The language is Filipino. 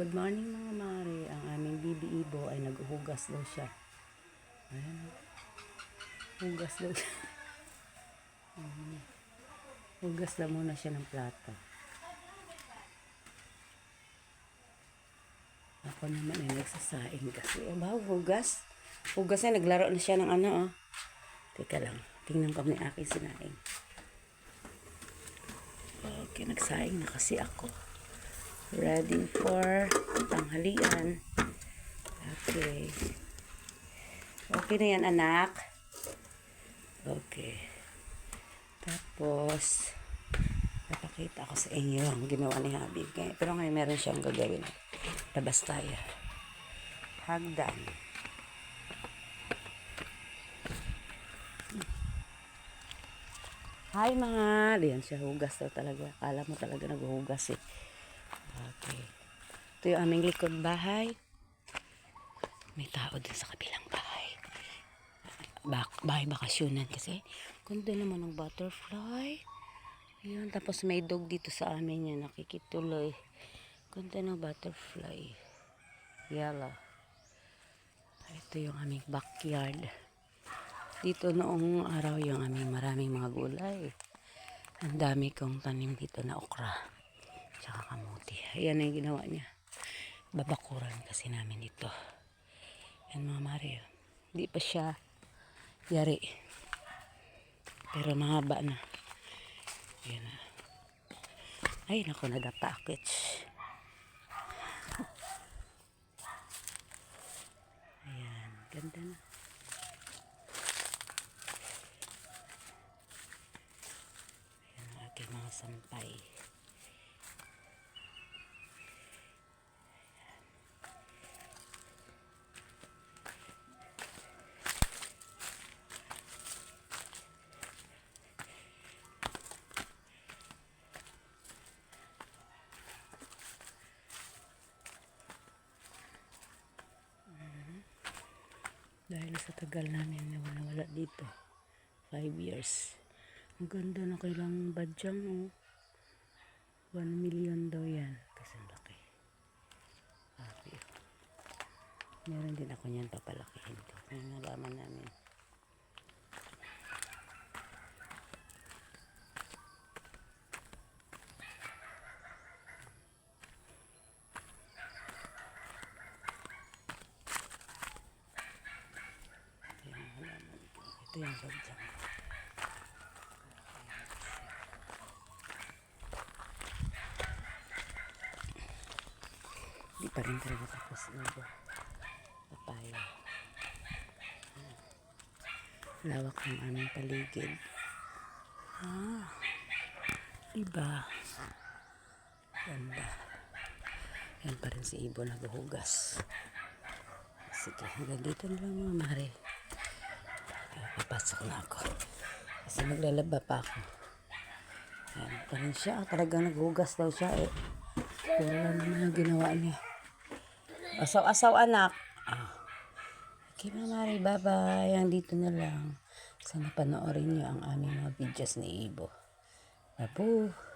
Good morning mga mare. Ang aming bibi Ibo ay naghuhugas daw siya. Ayan. Hugas daw siya. Ayan. Hugas daw muna siya ng plato. Ako naman ay nagsasaing kasi. Eh, ba, hugas? Hugas na, naglaro na siya ng ano, oh. Teka lang. Tingnan ko ni aking sinaing. Okay, nagsaing na kasi ako. Ready for tanghalian. Okay. Okay na yan, anak. Okay. Tapos, napakita ko sa inyo ang ginawa ni Habib. Pero ngayon meron siyang gagawin. Labas tayo. Hagdan. Hi mga, diyan siya hugas daw talaga. Akala mo talaga naghuhugas eh. Okay. Ito yung aming likod bahay. May tao din sa kabilang bahay. Bak bahay bakasyonan kasi. Ganda naman ng butterfly. Ayan, tapos may dog dito sa amin yan. Nakikituloy. Ganda ng butterfly. Yellow. Ito yung aming backyard. Dito noong araw yung aming maraming mga gulay. Ang dami kong tanim dito na okra. Tsaka kamuti. Ayan na yung ginawa niya. Babakuran kasi namin dito. Yan mga Mario. Hindi pa siya yari. Pero mahaba na. Yan na. Ay, naku, nadapa akits. Ayan, ganda na. Ayan ang aking mga sampay. Dahil sa tagal namin na wala, wala dito. Five years. Ang ganda na kailang badyang oh. One million daw yan. Kasi laki. Happy. Meron din ako niyan papalakihin ko. Kaya nalaman namin. Ito yung halaman ko. Ito yung badyang. Di pa rin talaga tapos ito. Papaya. Lawak ng aming paligid. Ah. Diba? Ganda. Yan pa rin si Ibo naghuhugas. Sige, hanggang dito na lang mga mare. Papasok na ako. Kasi maglalaba pa ako. Yan pa rin siya. Talagang naghugas daw siya eh. Pero ano naman ang ginawa niya. Asaw-asaw anak. Ah. Okay mga mare, bye-bye. Ang dito na lang. Sana panoorin niyo ang aming mga videos ni Ibo. Babu.